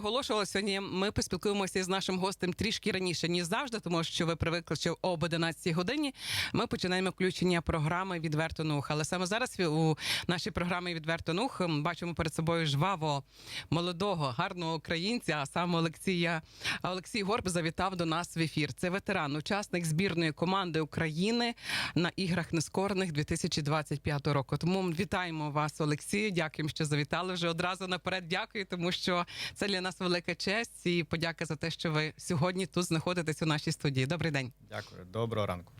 Оголошувала сьогодні. Ми поспілкуємося з нашим гостем трішки раніше, ніж завжди, тому що ви привикли, що об 11 годині ми починаємо включення програми Відверто нух. Але саме зараз у нашій програмі Відверто нух бачимо перед собою жваво молодого, гарного українця. А саме Олексія Олексій Горб завітав до нас в ефір. Це ветеран, учасник збірної команди України на іграх нескорених 2025 року. Тому вітаємо вас, Олексію. Дякуємо, що завітали вже одразу наперед. Дякую, тому що це для нас велика честь і подяка за те, що ви сьогодні тут знаходитесь у нашій студії. Добрий день. Дякую, доброго ранку.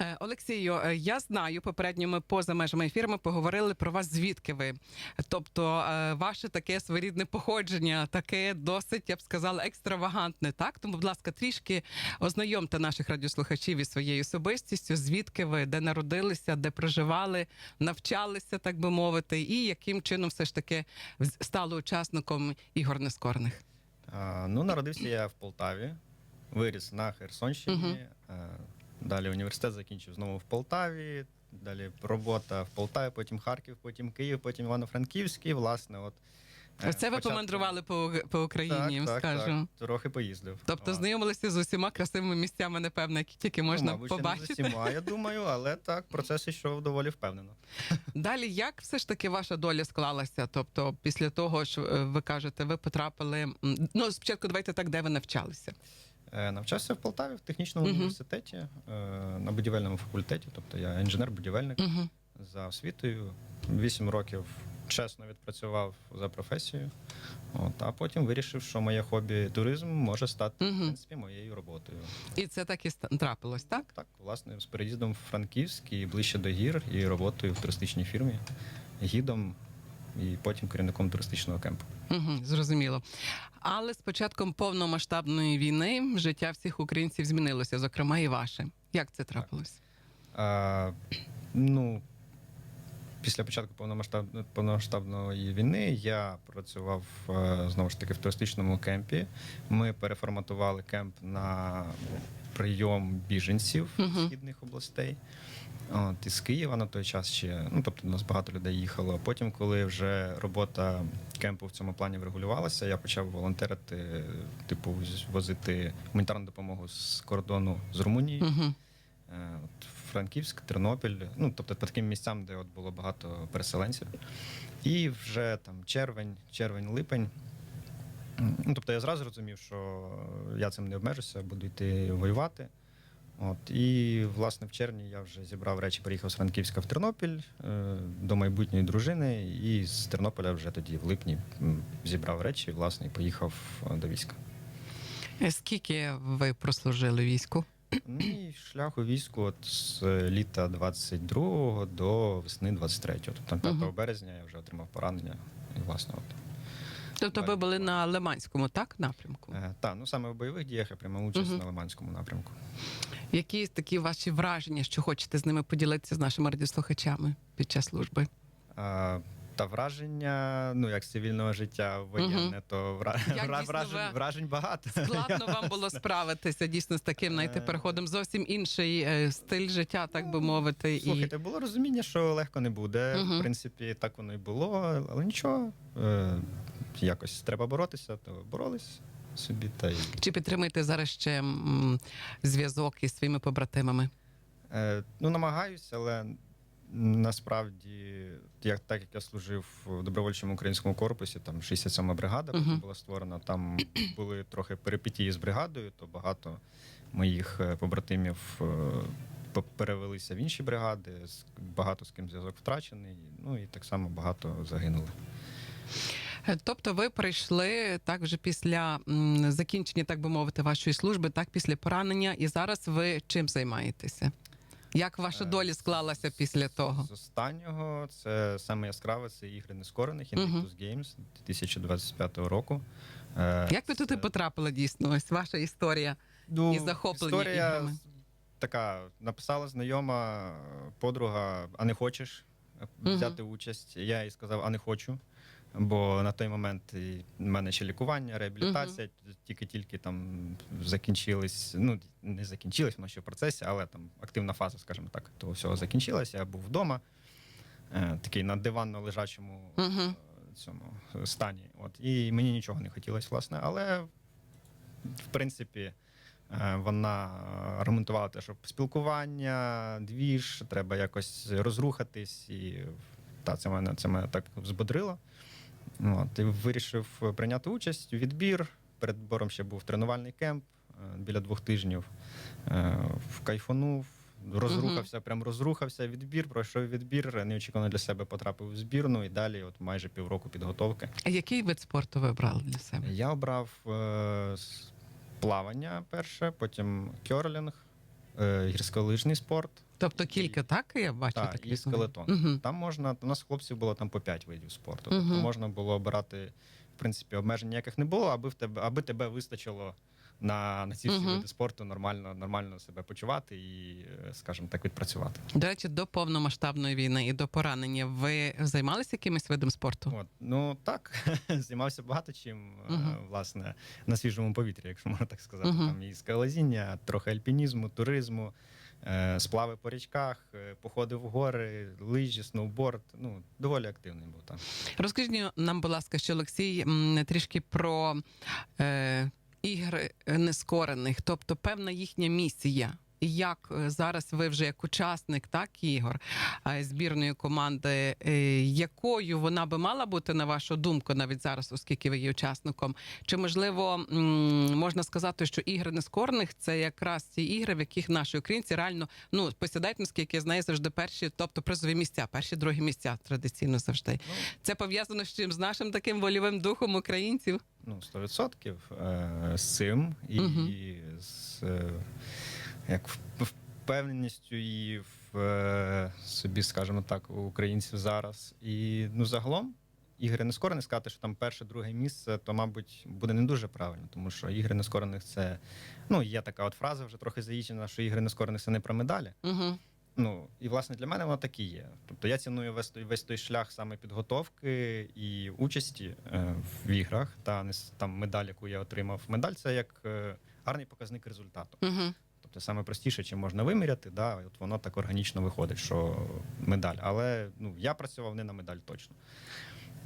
Е, Олексію, е, я знаю, попередньо ми поза межами ефіру ми поговорили про вас, звідки ви. Тобто, е, ваше таке своєрідне походження, таке досить, я б сказала, екстравагантне. Так, тому, будь ласка, трішки ознайомте наших радіослухачів із своєю особистістю, звідки ви, де народилися, де проживали, навчалися, так би мовити, і яким чином все ж таки стали учасником ігор нескорних. А, ну, народився я в Полтаві, виріс на Херсонщині. Мгм. Далі університет закінчив знову в Полтаві. Далі робота в Полтаві, потім Харків, потім Київ, потім Івано-Франківський. Власне, от Це ви спочатку- помандрували по, по Україні, так, так, скажу. Так, трохи поїздив. Тобто знайомилися з усіма красивими місцями, напевно, які тільки Ну, можна мабуть, ще не з усіма, я думаю, але так, процес йшов доволі впевнено. Далі, як все ж таки ваша доля склалася? Тобто, після того, що е, ви кажете, ви потрапили. Ну, спочатку давайте так, де ви навчалися. Е, Навчався в Полтаві в технічному Мгм. університеті е, на будівельному факультеті. Тобто я інженер-будівельник. Угу. за освітою. Вісім років чесно відпрацював за професією. От, а потім вирішив, що моє хобі туризм може стати в Мгм. принципі моєю роботою. І це так і ста- трапилось, так? Так, власне, з переїздом в Франківськ і ближче до гір, і роботою в туристичній фірмі, гідом і потім керівником туристичного кемпу. Угу, зрозуміло. Але з початком повномасштабної війни життя всіх українців змінилося, зокрема і ваше. Як це трапилось? А, ну, після початку повномасштаб- повномасштабної війни я працював е, знову ж таки в туристичному кемпі. Ми переформатували кемп на прийом біженців Мгм. східних областей. От, із Києва на той час ще, ну тобто у нас багато людей їхало. Потім, коли вже робота кемпу в цьому плані врегулювалася, я почав волонтерити, типу, возити гуманітарну допомогу з кордону з Румунії. Угу. Е, От Франківськ, Тернопіль, ну тобто по таким місцям, де от було багато переселенців. І вже там червень, червень-липень. Ну, тобто я зразу розумів, що я цим не обмежуся, буду йти воювати. От, і, власне, в червні я вже зібрав речі, приїхав з Франківська в Тернопіль е, до майбутньої дружини, і з Тернополя вже тоді, в липні, зібрав речі, власне, і поїхав е, до війська. Скільки ви прослужили війську? Мій шлях у війську от з літа 22-го до весни 23-го. Тобто 5 Мгм. березня я вже отримав поранення. І, власне, от. Тобто ви були на Лиманському, так, напрямку? Е, та, ну саме в бойових діях я приймав участь Мгм. на Лиманському напрямку. Які такі ваші враження, що хочете з ними поділитися з нашими радіослухачами під час служби? А, та враження, ну як з цивільного життя воєнне, то вра... Вра- вражень, вражень багато. Складно вам було справитися дійсно з таким, знаєте, Е. переходом зовсім інший е, стиль життя, так би мовити. І Слухайте, було розуміння, що легко не буде. В принципі, так воно і було, але нічого. Е, якось треба боротися, то боролись собі та й. чи підтримуєте зараз ще зв'язок із своїми побратимами? Е, ну, намагаюся, але насправді, як, так як я служив в добровольчому українському корпусі, там 67-ма бригада Мгм. потім була створена, там були трохи перипетії з бригадою, то багато моїх е, побратимів е, перевелися в інші бригади, багато з ким зв'язок втрачений, ну і так само багато загинули. Е, Тобто ви прийшли так вже після закінчення, так би мовити, вашої служби, так після поранення, і зараз ви чим займаєтеся? Як ваша Е, доля склалася після того? З останнього це саме яскраве, це ігри нескорених Мгм. Invictus Games 2025 року. Е, Як ви туди потрапили дійсно? Ось ваша історія. Ну, і захоплення історія іграми. з- така. Написала знайома е, подруга, а не хочеш е, Мгм. взяти участь. Я їй сказав, а не хочу. Бо на той момент в мене ще лікування, реабілітація, тільки-тільки там закінчились. Ну, не закінчились, воно ще в процесі, але там активна фаза, скажімо так, того всього закінчилася. Я був вдома, е, такий на диванно-лежачому е, цьому стані. От і мені нічого не хотілося, власне, але в принципі. е, Вона аргументувала те, що спілкування, двіж, треба якось розрухатись, і та це мене це мене так взбодрило. От, і вирішив прийняти участь у відбір. Перед бором ще був тренувальний кемп е, біля двох тижнів. Е, Кайфанув, розрухався, прям розрухався. Відбір, пройшов відбір, неочікувано для себе потрапив в збірну і далі, от майже півроку підготовки. А який вид спорту ви обрали для себе? Я обрав е, плавання перше, потім кьорлінг, е, гірськолижний спорт. Тобто кілька, так я бачу Так, так. і скелетон. Угу. Там можна, у нас хлопців було там по 5 видів спорту. Угу. Тобто можна було обирати, в принципі, обмежень ніяких не було, аби в тебе, аби тебе вистачило на, на ці всі види спорту нормально, нормально себе почувати і, е, скажімо так, відпрацювати. До речі, до повномасштабної війни і до поранення ви займалися якимось видом спорту? От. Ну так, займався багато чим, е, власне, на свіжому повітрі, якщо можна так сказати. Там і скалолазіння, трохи альпінізму, туризму, е, сплави по річках, походи в гори, лижі, сноуборд. Ну, доволі активний був там. Розкажіть нам, будь ласка, що Олексій трішки про е, ігри нескорених, тобто певна їхня місія. Як е, зараз ви вже як учасник так ігор е, збірної команди, е, якою вона би мала бути на вашу думку навіть зараз, оскільки ви є учасником? Чи можливо можна сказати, що ігри нескорених це якраз ті ігри, в яких наші українці реально ну посідають, наскільки я знаю, завжди перші, тобто призові місця, перші другі місця традиційно завжди. Ну, Це пов'язано з чим? З нашим таким вольовим духом українців? Ну, 100% е, з цим і Мгм. з як впевненістю і в е, собі, скажімо так, українців зараз. І ну, загалом. Ігри нескорених сказати, що там перше, друге місце, то, мабуть, буде не дуже правильно, тому що ігри нескорених це ну є така от фраза, вже трохи заїжджена, що ігри нескорених це не про медалі. Угу. Ну і власне для мене воно так і є. Тобто я ціную весь той весь той шлях саме підготовки і участі е, в іграх та не там медаль, яку я отримав. Медаль це як е, гарний показник результату. Угу. Тобто саме простіше, чим можна виміряти, да, от воно так органічно виходить, що медаль. Але ну я працював не на медаль точно.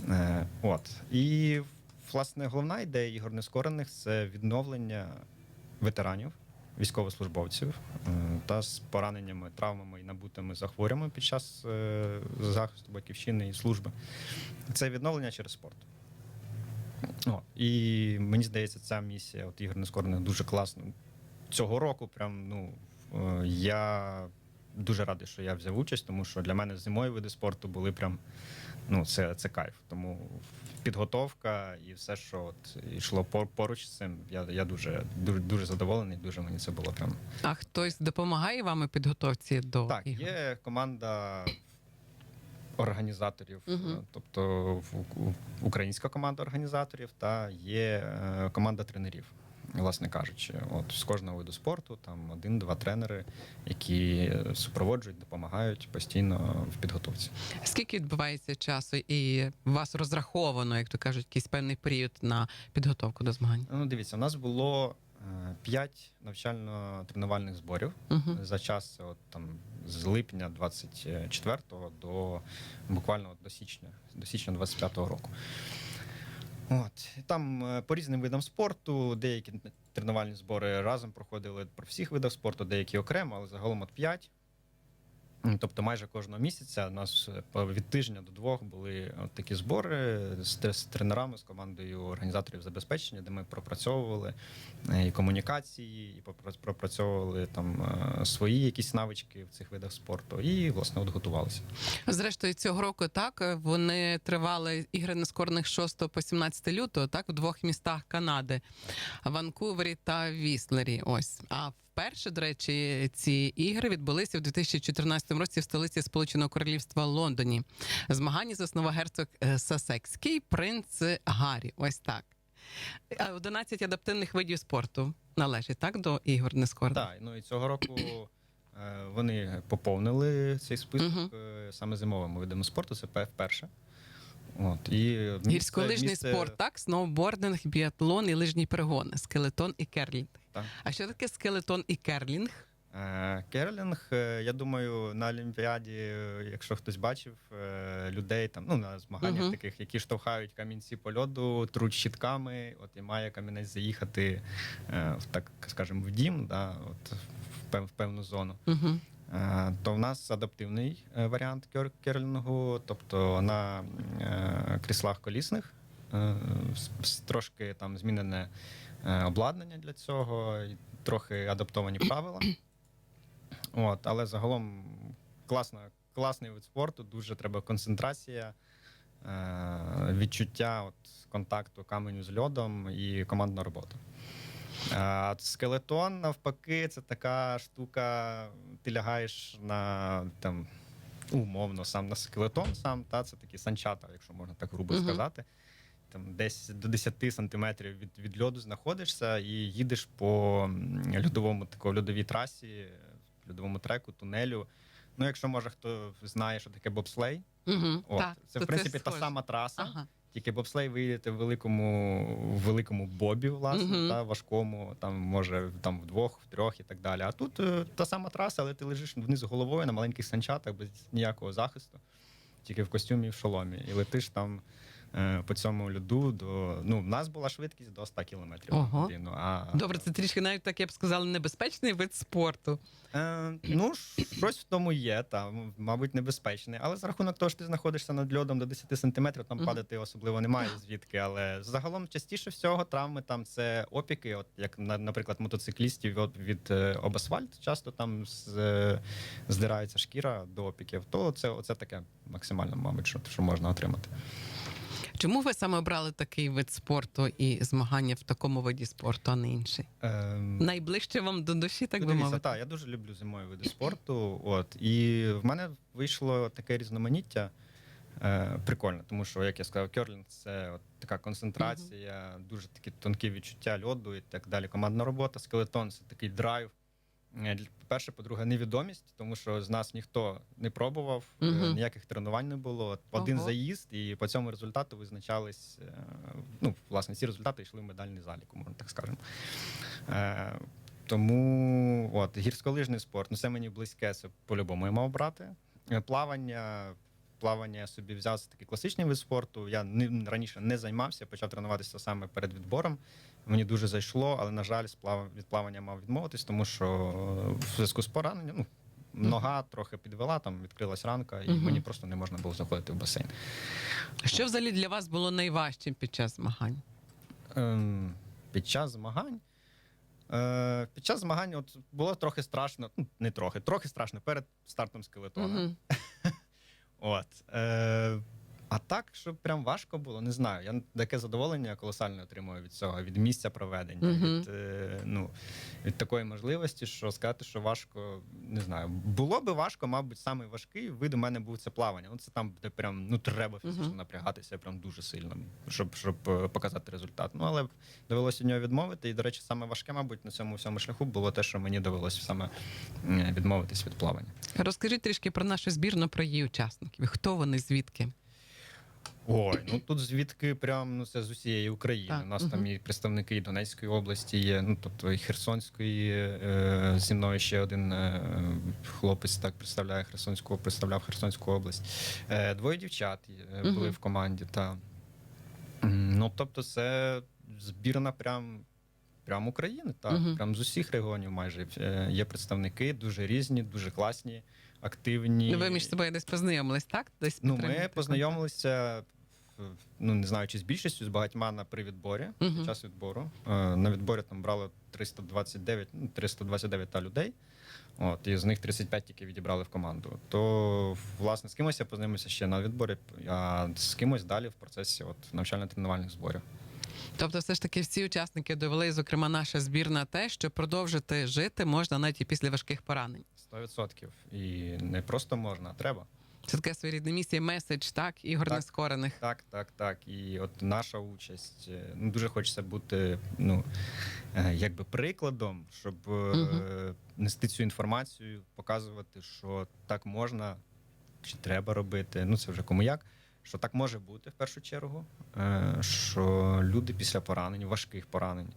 Е, от і власне головна ідея ігор нескорених це відновлення ветеранів, військовослужбовців е, та з пораненнями, травмами і набутими захворюваннями під час е, захисту батьківщини і служби. Це відновлення через спорт. О, і мені здається, ця місія от ігор нескорених дуже класна. Цього року, прям ну е, я дуже радий, що я взяв участь, тому що для мене зимові види спорту були прям ну, це, це кайф. Тому підготовка і все, що от йшло поруч з цим, я, я дуже, дуже, дуже задоволений. Дуже мені це було прям. А хтось допомагає вам у підготовці до Так, ігор? є команда організаторів, Мгм. е, тобто українська команда організаторів, та є е, команда тренерів. Власне кажучи, от з кожного виду спорту там один-два тренери, які супроводжують, допомагають постійно в підготовці. Скільки відбувається часу, і у вас розраховано, як то кажуть, якийсь певний період на підготовку до змагань? Ну, дивіться, у нас було е, п'ять навчально-тренувальних зборів Угу. за час от, там, з липня 24-го до буквально до січня, до січня 25-го року. От Там е, по різним видам спорту, деякі тренувальні збори разом проходили про всіх видів спорту, деякі окремо, але загалом от 5. Тобто майже кожного місяця у нас е, від тижня до двох були от такі збори з, з тренерами, з командою організаторів забезпечення, де ми пропрацьовували е, і комунікації, і пропрацьовували там е, свої якісь навички в цих видах спорту, і власне от готувалися. Зрештою, цього року так вони тривали ігри нескорених 6 по 17 лютого, так в двох містах Канади Ванкувері та Віслері. Ось а вперше, до речі, ці ігри відбулися в 2014 році в столиці Сполученого Королівства Лондоні. Змагання заснував герцог е, Сасекський, принц Гаррі. Ось так. А 11 адаптивних видів спорту належить так до ігор нескорених? Так, ну і цього року е, вони поповнили цей список е, саме зимовими видами спорту. Це вперше. От, і місце- Гірськолижний місце- спорт, так? Сноубординг, біатлон і лижні перегони, скелетон і керлінг. Так. А що таке скелетон і керлінг? Е, Керлінг, е, я думаю, на Олімпіаді, е, якщо хтось бачив людей там, ну на змаганнях Мгм. таких, які штовхають камінці по льоду, труть щітками, от і має камінець заїхати в так, скажімо, в дім, да, от в певну зону. Угу. Е, То в нас адаптивний варіант кер- керлінгу, тобто на кріслах колісних, трошки там змінене обладнання для цього, і трохи адаптовані правила. От, але загалом класна, класний вид спорту, дуже треба концентрація, е, відчуття от, контакту каменю з льодом і командна робота. А скелетон, навпаки, це така штука. Ти лягаєш на там умовно сам на скелетон, сам, та це такі санчата, якщо можна так грубо Мгм. сказати. Там десь до 10 сантиметрів від, від льоду знаходишся і їдеш по льодовому такому льодовій трасі, льодовому треку, тунелю. Ну, якщо може хто знає, що таке бобслей, Угу. от, так, це в принципі та сама траса. Ага. Тільки бобслей ви їдете в великому, в великому бобі, власне, Мгм. та важкому, там може там вдвох, втрьох і так далі. А тут е, та сама траса, але ти лежиш вниз головою на маленьких санчатах без ніякого захисту, тільки в костюмі і в шоломі. І летиш там по цьому льоду до. Ну, в нас була швидкість до 100 км на Ого. годину. А, Добре, це трішки навіть так я б сказала, небезпечний вид спорту. Е, ну, щось в тому є, там, мабуть, небезпечне. Але за рахунок того, що ти знаходишся над льодом до 10 сантиметрів, там падати особливо немає звідки. Але загалом частіше всього травми там це опіки, от як наприклад, мотоциклістів от, від е, об асфальт, часто там з, е, здирається шкіра до опіків. То це оце таке максимально, мабуть, що, що можна отримати. Чому ви саме обрали такий вид спорту і змагання в такому виді спорту, а не інший? Ем, Найближче вам до душі, так Ну, би мовити? Так, я дуже люблю зимові види спорту. От і в мене вийшло таке різноманіття. Е, прикольно, тому що, як я сказав, керлінг це от така концентрація, дуже такі тонкі відчуття льоду і так далі. Командна робота, скелетон це такий драйв. Е, По-перше, по-друге, невідомість, тому що з нас ніхто не пробував, е, Мгм. ніяких тренувань не було. Один Ого. заїзд, і по цьому результату визначались. е, Ну, власне, ці результати йшли в медальний залік, можна так скажемо. Е, тому от, гірськолижний спорт, ну це мені близьке, це по-любому я мав брати. Е, Плавання. Плавання я собі взяв це такий класичний вид спорту. Я ним раніше не займався, почав тренуватися саме перед відбором. Мені дуже зайшло, але, на жаль, від плавання мав відмовитись, тому що е, в зв'язку з пораненням ну, нога трохи підвела, там відкрилась ранка, і Мгм. мені просто не можна було заходити в басейн. Що взагалі для вас було найважчим під час змагань? Ем, під час змагань. Е, під час змагань от було трохи страшно, ну, не трохи, трохи страшно перед стартом скелетона. Мгм. От. Е, а так, що прям важко було, не знаю. Я таке задоволення колосальне отримую від цього, від місця проведення, Мгм. від, е, ну, від такої можливості, що сказати, що важко, не знаю. Було би важко, мабуть, самий важкий вид у мене був це плавання. Ну, це там, де прям ну, треба фізично Мгм. напрягатися прям дуже сильно, щоб, щоб е, показати результат. Ну, але довелося від нього відмовити. І, до речі, саме важке, мабуть, на цьому всьому шляху було те, що мені довелося саме відмовитись від плавання. Розкажіть трішки про нашу збірну, про її учасників. Хто вони, звідки? Ой, ну тут звідки прям ну це з усієї України. Так, У нас мгм. там і представники і Донецької області є, ну тобто і Херсонської. Е, зі мною ще один е, хлопець так представляє Херсонську, представляв Херсонську область. Е, двоє дівчат е, були Мгм. в команді. Та. Ну тобто, це збірна прям. Прям України, так, Мгм. прям з усіх регіонів майже е, є представники, дуже різні, дуже класні, активні. Ну, Ви між собою десь познайомились, так? Десь Ну, ми познайомилися, ну не знаю, чи з більшістю, з багатьма на при відборі під час відбору. Е, На відборі там брало 329, ну, 329 та людей. От, і з них 35 тільки відібрали в команду. То, власне, з кимось я познайомився ще на відборі, а з кимось далі в процесі от, навчально-тренувальних зборів. Тобто, все ж таки, всі учасники довели, зокрема, наша збірна, те, що продовжити жити можна навіть і після важких поранень. 100%. І не просто можна, а треба. Це така своєрідна місія, меседж, так, ігор Так. нескорених. Так, так, так. І от наша участь. е, Ну, дуже хочеться бути ну, е, якби прикладом, щоб Мгм. нести цю інформацію, показувати, що так можна чи треба робити. Ну, це вже кому як. Що так може бути в першу чергу, що люди після поранень, важких поранень,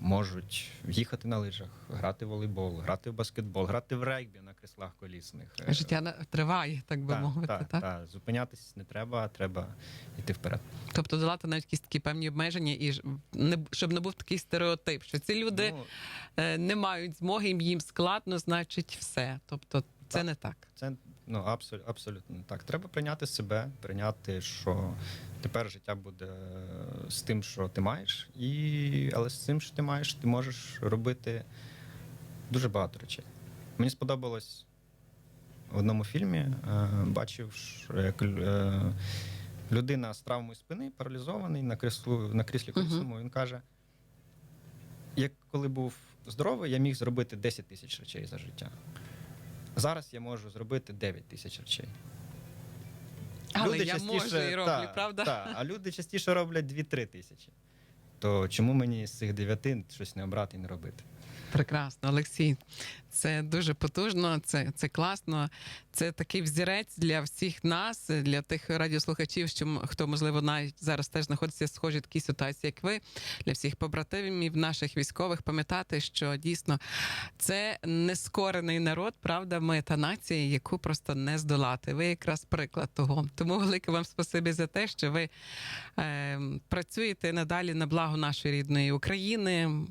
можуть їхати на лижах, грати в волейбол, грати в баскетбол, грати в регбі на креслах колісних. Життя триває, так би та, мовити. та, так? та. Зупинятись не треба, треба йти вперед. Тобто долати навіть якісь такі певні обмеження, і не щоб не був такий стереотип, що ці люди Ну, е, не мають змоги, їм складно, значить, все. Тобто, це Так. не так. Це ну абсолютно, абсолютно так. Треба прийняти себе, прийняти, що тепер життя буде з тим, що ти маєш, і але з цим, що ти маєш, ти можеш робити дуже багато речей. Мені сподобалось в одному фільмі, е, бачив, що як е, людина з травмою спини, паралізований на креслу на кріслі колісному, він каже: як коли був здоровий, я міг зробити 10 тисяч речей за життя. Зараз я можу зробити 9 тисяч речей. Але я можу і роблю, та, правда? Та, а люди частіше роблять 2-3 тисячі. То чому мені з цих 9 щось не обрати і не робити? Прекрасно, Олексій. Це дуже потужно, це, це класно. Це такий взірець для всіх нас, для тих радіослухачів, що хто можливо навіть зараз теж знаходиться в схожій такій ситуації, як ви, для всіх побратимів наших військових, пам'ятати, що дійсно це нескорений народ, правда, ми та нація, яку просто не здолати. Ви якраз приклад того. Тому велике вам спасибі за те, що ви е, працюєте надалі на благо нашої рідної України.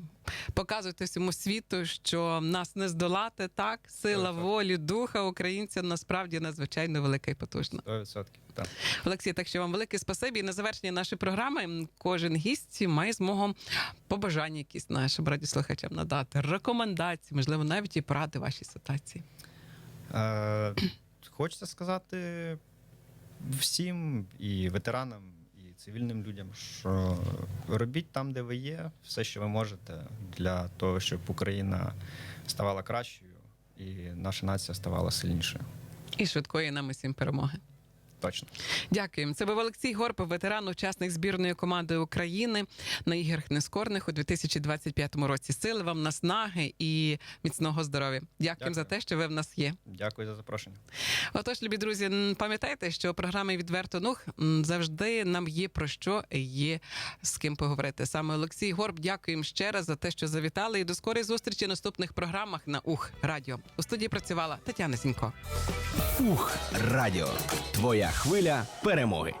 Показуйте всьому світу, що нас не здолати так. Сила волі, духа українця насправді надзвичайно велика і потужна. 100%. Так. Олексій, так що вам велике спасибі. І на завершення нашої програми кожен гість має змогу побажання якісь нашим радіослухачам надати, рекомендації, можливо, навіть і поради вашій ситуації. Е, хочеться сказати всім і ветеранам, цивільним людям, що робіть там, де ви є, все, що ви можете, для того, щоб Україна ставала кращою і наша нація ставала сильнішою. І швидкої нам усім перемоги. Точно. Дякуємо. Це був Олексій Горб, ветеран, учасник збірної команди України на іграх нескорних у 2025 році. Сили вам наснаги і міцного здоров'я. Дякуємо Дякую. за те, що ви в нас є. Дякую за запрошення. Отож, любі друзі, пам'ятайте, що у програмі відверто нух завжди нам є про що є з ким поговорити. Саме Олексій Горб, дякуємо ще раз за те, що завітали. І до скорої зустрічі в наступних програмах на Ух Радіо. У студії працювала Тетяна Сінько. Ух Радіо. Твоя хвиля перемоги.